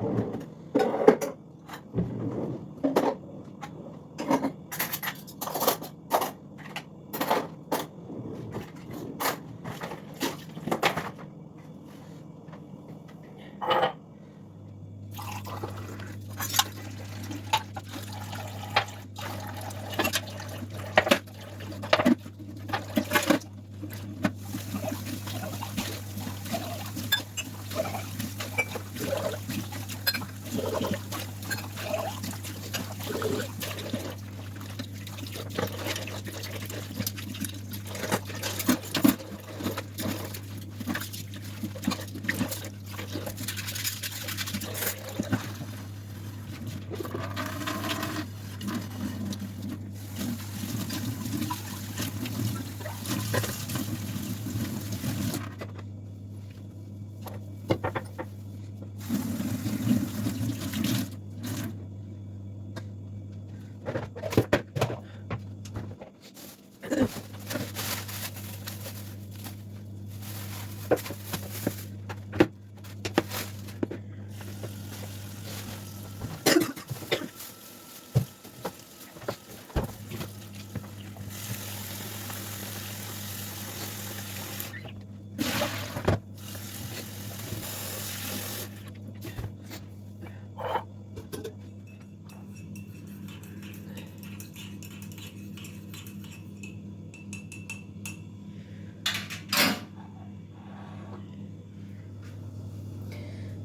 Amen.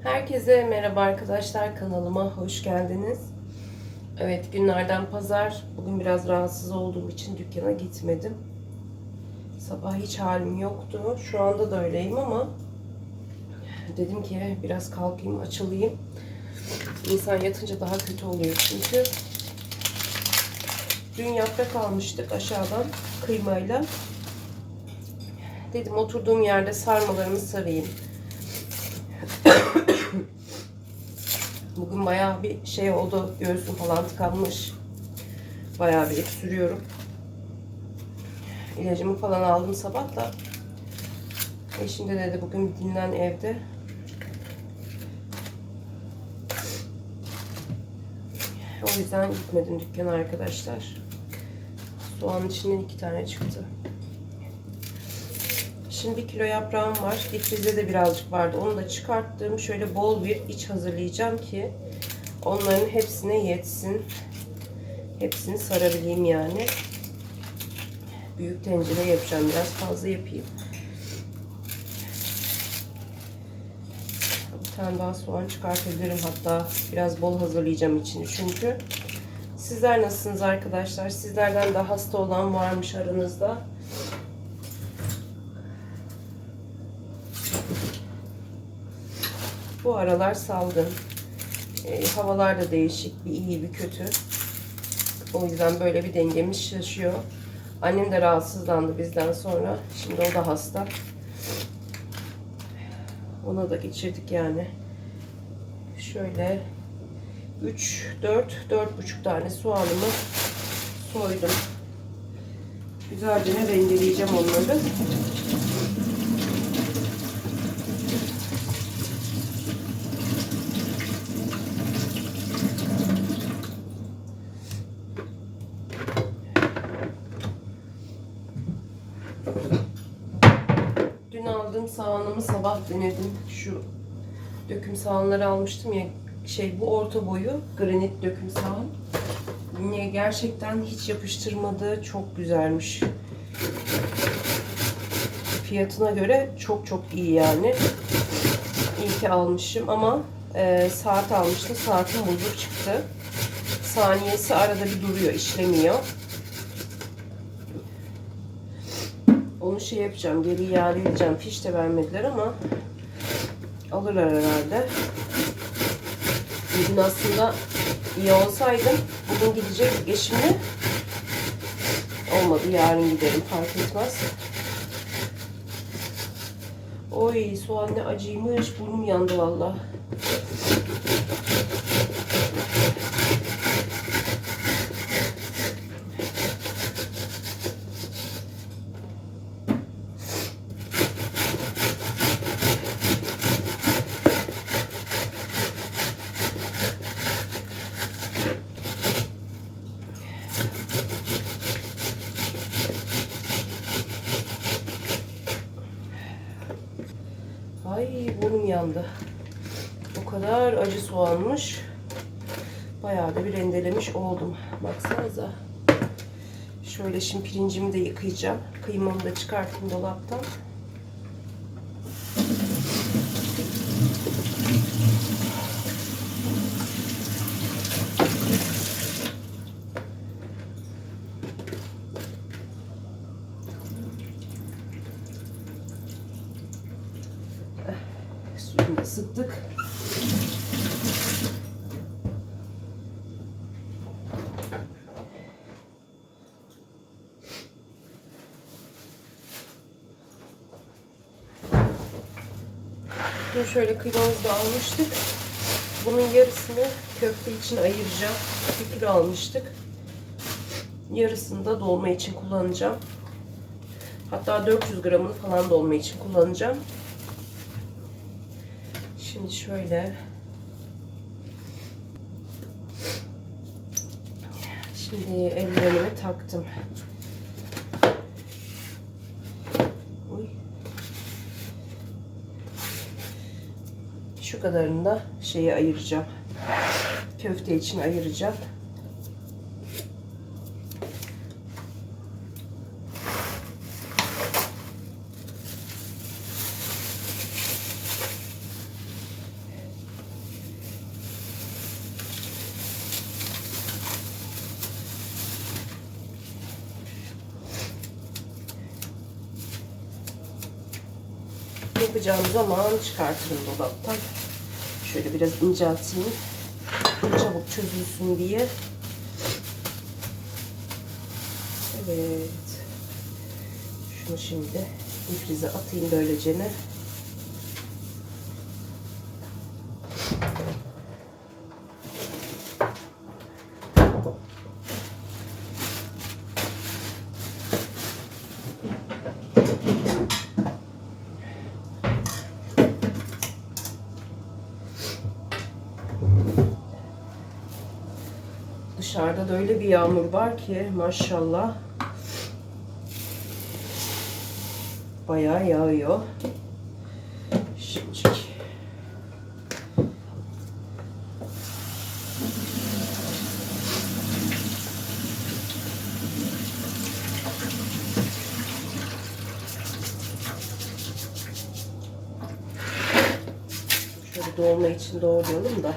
Herkese merhaba arkadaşlar kanalıma hoş geldiniz. Evet günlerden pazar. Bugün biraz rahatsız olduğum için dükkana gitmedim. Sabah hiç halim yoktu. Şu anda da öyleyim ama dedim ki biraz kalkayım açılayım. İnsan yatınca daha kötü oluyor çünkü. Dün yaprak almıştık aşağıdan kıymayla. Dedim oturduğum yerde sarmalarımı sarayım. Bugün bayağı bir şey oldu. Göğsüm falan tıkanmış. Bayağı bir sürüyorum. İlacımı falan aldım sabah da. Eşim de dedi bugün bir dinlen evde. O yüzden gitmedim dükkana arkadaşlar. Soğanın içinden iki tane çıktı. Şimdi bir kilo yaprağım var. Difrizde de birazcık vardı. Onu da çıkarttım. Şöyle bol bir iç hazırlayacağım ki onların hepsine yetsin. Hepsini sarabileyim yani. Büyük tencere yapacağım. Biraz fazla yapayım. Bir tane daha soğan çıkartabilirim. Hatta biraz bol hazırlayacağım içini. Çünkü sizler nasılsınız arkadaşlar? Sizlerden de hasta olan varmış aranızda. Bu aralar salgın. E, havalar da değişik. Bir iyi bir kötü. O yüzden böyle bir dengemiz şaşıyor. Annem de rahatsızlandı bizden sonra. Şimdi o da hasta. Ona da geçirdik yani. Şöyle 3, 4, 4,5 tane soğanımı soydum. Güzelce rendeleyeceğim onları. Dün aldığım sahanımı sabah denedim. Şu döküm sahanları almıştım ya. Şey bu orta boyu granit döküm sahan. Yine gerçekten hiç yapıştırmadı. Çok güzelmiş. Fiyatına göre çok çok iyi yani. İyi ki almışım ama e, saat almıştım. Saatim bozuk çıktı. Saniyesi arada bir duruyor, işlemiyor. Onu şey yapacağım, geri edeceğim. Fiş de vermediler ama alırlar herhalde. Bugün aslında iyi olsaydım bugün gidecek eşimle olmadı. Yarın giderim fark etmez. Oy soğan ne acıymış. Burnum yandı valla. Ay burnum yandı. O kadar acı soğanmış. Bayağı da bir rendelemiş oldum. Baksanıza. Şöyle şimdi pirincimi de yıkayacağım. Kıymamı da çıkartayım dolaptan. Sıktık. Dün şöyle kıymamızı da almıştık. Bunun yarısını köfte için ayıracağım. 2 kilo almıştık. Yarısını da dolma için kullanacağım. Hatta 400 gramını falan dolma için kullanacağım. Şimdi şöyle Şimdi ellerimi taktım. Uy. Şu kadarını da şeyi ayıracağım. Köfte için ayıracağım. Yapacağım zaman çıkartırım dolaptan. Şöyle biraz incelteyim. Çabuk çözülsün diye. Evet. Şunu şimdi difrize atayım böylece ne? Dışarıda da öyle bir yağmur var ki maşallah. Bayağı yağıyor. Şimdi dolma için doğrayalım da.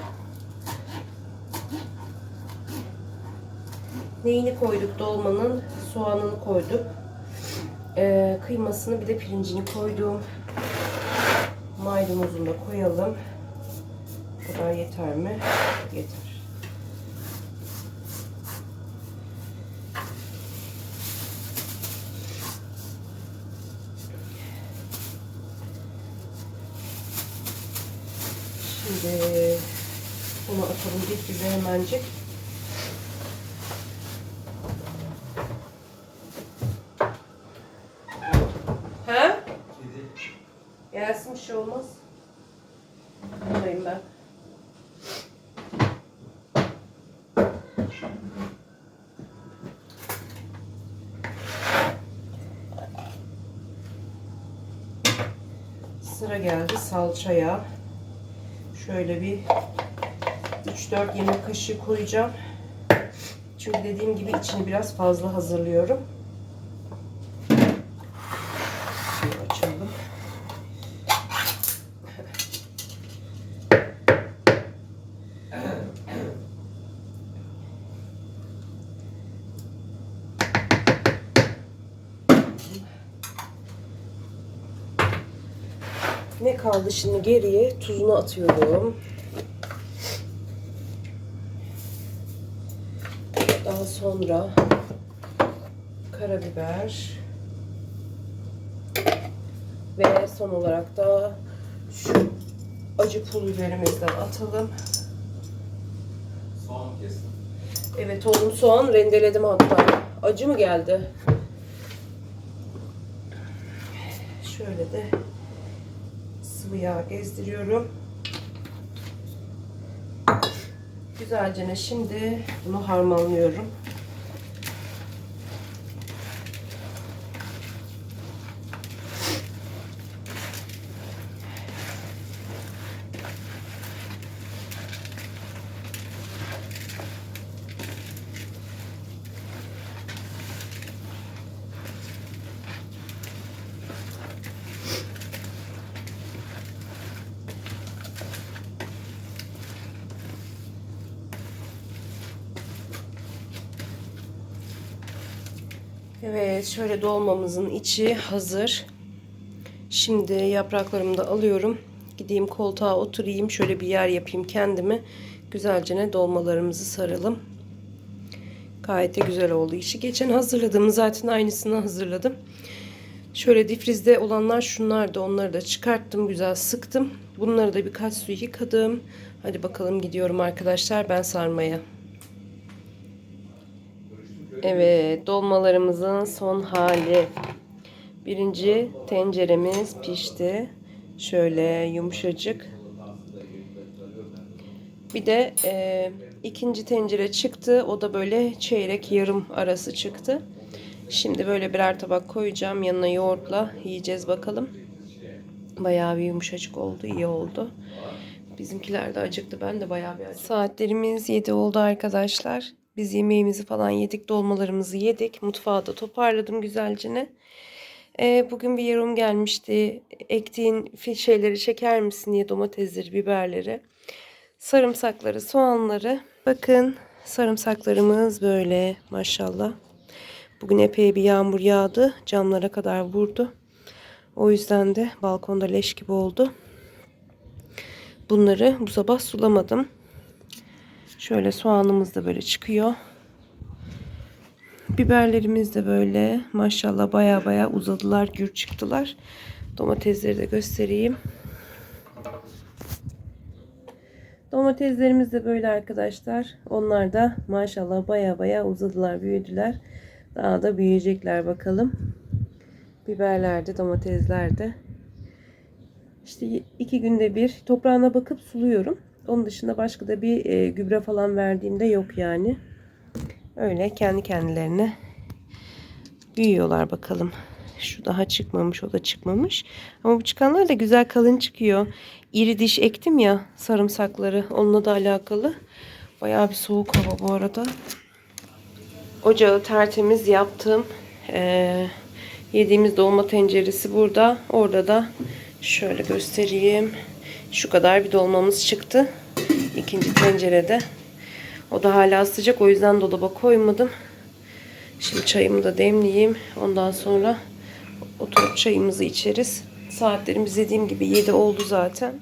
Neyini koyduk dolmanın? Soğanını koyduk. Ee, kıymasını bir de pirincini koydum. Maydanozunu da koyalım. Bu kadar yeter mi? Yeter. Şimdi bunu atalım dip hemencik. Gelsin bir şey olmaz. Buradayım ben. Sıra geldi salçaya. Şöyle bir 3-4 yemek kaşığı koyacağım. Çünkü dediğim gibi içini biraz fazla hazırlıyorum. Şunu açalım. Ne kaldı şimdi geriye? Tuzunu atıyorum. Daha sonra karabiber ve son olarak da şu acı pul biberimizden atalım. Soğan kestim. Evet oğlum soğan rendeledim hatta. Acı mı geldi? Şöyle de sıvı yağ gezdiriyorum. Güzelce şimdi bunu harmanlıyorum. Evet, şöyle dolmamızın içi hazır. Şimdi yapraklarımı da alıyorum. Gideyim koltuğa oturayım. Şöyle bir yer yapayım kendime. Güzelce ne dolmalarımızı saralım. Gayet de güzel oldu işi. Geçen hazırladığım zaten aynısını hazırladım. Şöyle difrizde olanlar şunlar da onları da çıkarttım. Güzel sıktım. Bunları da birkaç su yıkadım. Hadi bakalım gidiyorum arkadaşlar ben sarmaya. Evet, dolmalarımızın son hali. Birinci tenceremiz pişti. Şöyle yumuşacık. Bir de e, ikinci tencere çıktı. O da böyle çeyrek yarım arası çıktı. Şimdi böyle birer tabak koyacağım. Yanına yoğurtla yiyeceğiz bakalım. Bayağı bir yumuşacık oldu. iyi oldu. Bizimkiler de acıktı. Ben de bayağı bir acıktım. Saatlerimiz 7 oldu arkadaşlar. Biz yemeğimizi falan yedik. Dolmalarımızı yedik. Mutfağı da toparladım güzelce. Ee, bugün bir yorum gelmişti. Ektiğin şeyleri çeker misin diye domatesleri, biberleri. Sarımsakları, soğanları. Bakın sarımsaklarımız böyle maşallah. Bugün epey bir yağmur yağdı. Camlara kadar vurdu. O yüzden de balkonda leş gibi oldu. Bunları bu sabah sulamadım. Şöyle soğanımız da böyle çıkıyor. Biberlerimiz de böyle maşallah baya baya uzadılar, gür çıktılar. Domatesleri de göstereyim. Domateslerimiz de böyle arkadaşlar. Onlar da maşallah baya baya uzadılar, büyüdüler. Daha da büyüyecekler bakalım. Biberler de domatesler de. İşte iki günde bir toprağına bakıp suluyorum. Onun dışında başka da bir e, gübre falan verdiğimde yok yani. Öyle kendi kendilerine büyüyorlar bakalım. Şu daha çıkmamış, o da çıkmamış. Ama bu çıkanlar da güzel kalın çıkıyor. İri diş ektim ya sarımsakları. Onunla da alakalı. Bayağı bir soğuk hava bu arada. Ocağı tertemiz yaptım. Ee, yediğimiz dolma tenceresi burada. Orada da şöyle göstereyim. Şu kadar bir dolmamız çıktı. İkinci tencerede. O da hala sıcak. O yüzden dolaba koymadım. Şimdi çayımı da demleyeyim. Ondan sonra oturup çayımızı içeriz. Saatlerimiz dediğim gibi 7 oldu zaten.